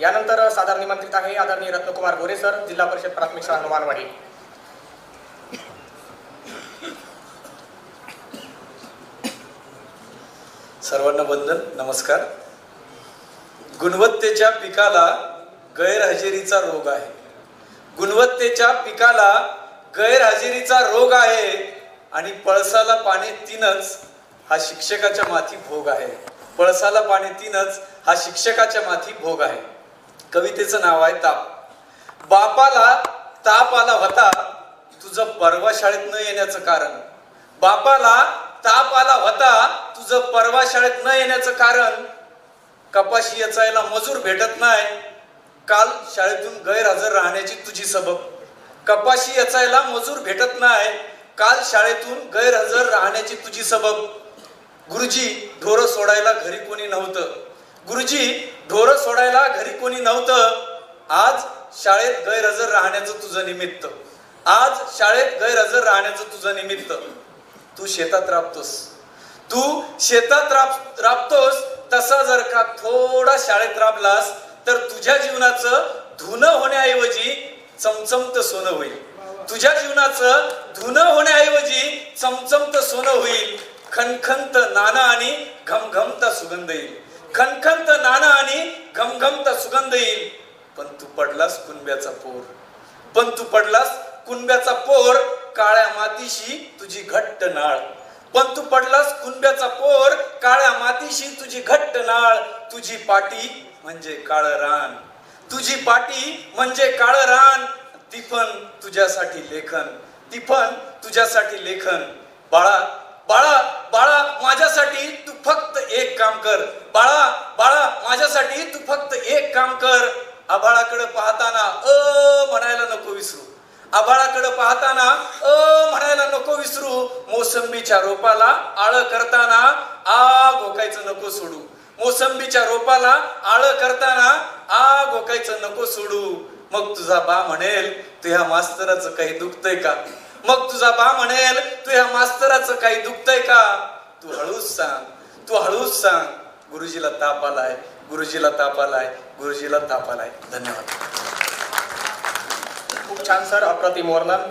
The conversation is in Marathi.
यानंतर सादर निमंत्रित आहे आदरणीय रत्नकुमार गोरे सर जिल्हा परिषद प्राथमिक शाळा हनुमानवाडी. सर्वांना वंदन नमस्कार. गुणवत्तेच्या पिकाला गैरहजेरीचा रोग आहे. गुणवत्तेच्या पिकाला गैरहजेरीचा रोग आहे आणि पळसाला पाणी तीनच हा शिक्षकाच्या माथी भोग आहे. पळसाला पाणी तीनच हा शिक्षकाच्या माथी भोग आहे. कवितेचं नाव आहे ताप. बापाला ताप आला होता तुझं परवा शाळेत न येण्याचं कारण. बापाला ताप आला होता तुझं परवा शाळेत न येण्याचं कारण. कपाशी याचायला मजूर भेटत नाही. काल शाळेतून गैरहजर राहण्याची तुझी सबब. कपाशी याचायला मजूर भेटत नाही. काल शाळेतून गैरहजर राहण्याची तुझी सबब. गुरुजी ढोरं सोडायला घरी कोणी नव्हतं. गुरुजी ढोरं सोडायला घरी कोणी नव्हतं. आज शाळेत गैरहजर राहण्याचं तुझं निमित्त. आज शाळेत गैरहजर राहण्याचं तुझं निमित्त. तू शेतात राबतोस. तू शेतात राब राबतोस तसा जर का थोडा शाळेत राबलास तर तुझ्या जीवनाचं धुनं होण्याऐवजी चमचमत सोनं होईल. तुझ्या जीवनाचं धुनं होण्याऐवजी चमचमत सोनं होईल. खणखंत नाना आणि घमघमता सुगंध येईल. खणखंत नाना आणि घमघमता सुगंध येईल. पण तू पडलास कुणब्याचा पोर. पण तू पडलास कुणब्याचा पोर काळ्या मातीशी तुझी घट्ट नाळ. पण तू पडलास कुणब्याचा पोर काळ्या मातीशी तुझी घट्ट नाळ. तुझी पाटी म्हणजे काळ रान. तुझी पाटी म्हणजे काळ रान. ती पण तुझ्यासाठी लेखन. ती पण तुझ्यासाठी लेखन. बाळा बाळा बाळा माझ्यासाठी तू फक्त एक काम कर. बाळा बाळा माझ्यासाठी तू फक्त एक काम कर. आबाळाकडे पाहताना अ म्हणायला नको विसरू. आबाळाकडे पाहताना अ म्हणायला नको विसरू. मोसंबीच्या रोपाला आळ करताना आ घोकायचं नको सोडू. मोसंबीच्या रोपाला आळ करताना आ घोकायचं नको सोडू. मग तुझा बा म्हणेल तुझ्या मास्तराचं काही दुखतंय का? मग तुझा बा म्हणेल तू ह्या मास्तराचं काही दुखतंय का? तू हळूच सांग तू हळूच सांग. गुरुजीला ताप आलाय गुरुजीला ताप आलाय गुरुजीला ताप आलाय. धन्यवाद. खूप छान सर. अप्रतिम वर्णन.